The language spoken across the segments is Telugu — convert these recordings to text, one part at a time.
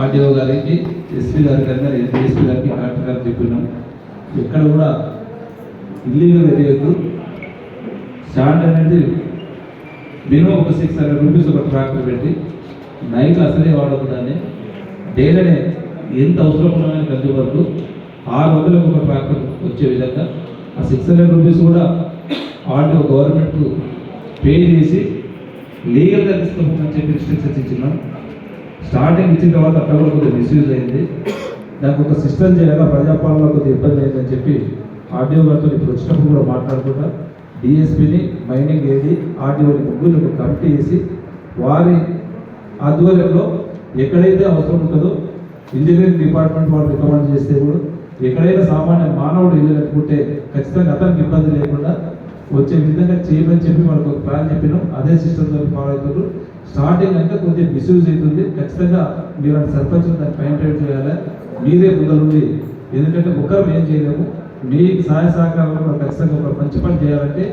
ఆర్డీఓ గారికి ఎస్పీ గారి అందరూ ఎస్పీ గారికి కలెక్టర్ గారికి చెప్పినాం. ఎక్కడ కూడా ఇల్లీగల్ వేరియద్దు స్టాండ్ అనేది మినిమం ఒక సిక్స్ హండ్రెడ్ రూపీస్ ఒక ట్రాక్టర్ పెట్టి నైట్ అసలే వాడదు దాన్ని డైలీ ఎంత అవసరం ఉన్నా కలిసి వరకు ఆరు వందలకు ఒక ట్రాక్టర్ వచ్చే విధంగా ఆ సిక్స్ హండ్రెడ్ రూపీస్ కూడా ఆర్డీఓ గవర్నమెంట్ పే చేసి లీగల్గా తీసుకుంటామని చెప్పి రిస్ట్రిక్షన్స్ ఇచ్చినాం. స్టార్టింగ్ ఇచ్చిన తర్వాత అక్కడ కూడా కొద్దిగా మిస్యూజ్ అయింది. దానికి ఒక సిస్టమ్ చేయాలా ప్రజాపాలనలో కొద్దిగా ఇబ్బంది అయిందని చెప్పి ఆర్డీఓ గారితో ఇప్పుడు వచ్చినప్పుడు కూడా మాట్లాడుకుంటా. డిఎస్పీని మైనింగ్ ఏది ఆర్డీఓని ముగ్గురు ఒక కమిటీ వేసి వారి ఆధ్వర్యంలో ఎక్కడైతే అవసరం ఉంటుందో ఇంజనీరింగ్ డిపార్ట్మెంట్ వాళ్ళు రికమెండ్ చేస్తే కూడా ఎక్కడైనా సామాన్య మానవుడు ఇల్లు కట్టుకుంటే ఖచ్చితంగా అతనికి ఇబ్బంది లేకుండా వచ్చే విధంగా చేయమని చెప్పి మనకు ఒక ప్లాన్ చెప్పినాం. అదే సిస్టమ్ ఫాలో అవుతున్నారు. స్టార్టింగ్ అంటే కొద్దిగా మిస్యూజ్ అవుతుంది. ఖచ్చితంగా మీరు అంటే సర్పంచ్ దాన్ని ఫైన్ చేయాలి. మీరే ఉంది ఎందుకంటే ఒకరు ఏం చేయలేము. మీ సహాయ సహకారంలో ఖచ్చితంగా ఒక మంచి పని చేయాలంటే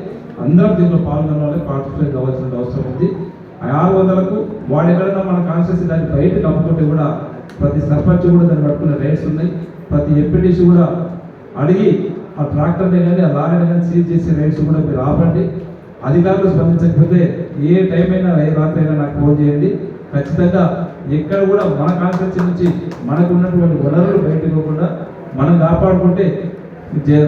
అందరం దీంట్లో పాల్గొనాలి పార్టిసిపేట్ కావాల్సిన అవసరం ఉంది. ఆ ఆరు వందలకు వాడు ఎక్కడైనా మన కాన్షియస్ దాన్ని బయటకు అమ్ముకుంటే కూడా ప్రతి సర్పంచ్ కూడా దాన్ని పట్టుకునే రైట్స్ ఉన్నాయి. ప్రతి ఎంపీటీసీ కూడా అడిగి ఆ ట్రాక్టర్ని కానీ ఆ లారీని కానీ సీజ్ చేసే రైట్స్ కూడా మీరు ఆపండి. అధికారులు స్పందించకపోతే ఏ టైం అయినా ఏ రాత్రి అయినా నాకు ఫోన్ చేయండి. ఖచ్చితంగా ఎక్కడ కూడా మన కాన్సెప్ట్ నుంచి మనకు ఉన్నటువంటి వనరులు బయటకోకుండా మనం కాపాడుకుంటే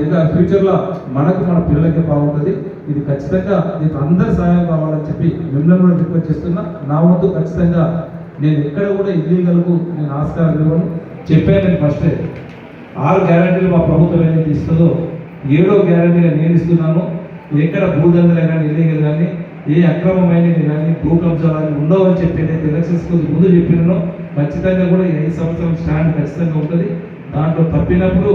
ఇంకా ఫ్యూచర్లో మనకు మన పిల్లలకి బాగుంటుంది. ఇది ఖచ్చితంగా దీనికి అందరి సహాయం కావాలని చెప్పి మిమ్మల్ని కూడా రిక్వెస్ట్ చేస్తున్నా. నా వంతు ఖచ్చితంగా నేను ఎక్కడ కూడా ఇల్లీగల్కు నేను ఆస్కారం ఇవ్వను. చెప్పాను నేను ఫస్టే ఆరు గ్యారంటీలు మా ప్రభుత్వం ఏదైతే ఇస్తుందో ఏడో గ్యారంటీగా నేను ఇస్తున్నాను. ఎక్కడ భూదండలు కానీ ఇల్లీగల్ కానీ ఏ అక్రమమైనది కానీ భూ కబ్జాలు కానీ ఉండవు అని చెప్పి ఏదైతే ఎలక్షన్స్ ముందు చెప్పినో ఖచ్చితంగా కూడా ఈ సంవత్సరం స్టాండ్ ఖచ్చితంగా ఉంటుంది. దాంట్లో తప్పినప్పుడు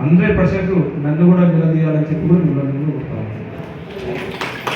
హండ్రెడ్ పర్సెంట్ నన్ను కూడా నిలదీయాలని చెప్పి కూడా మిమ్మల్ని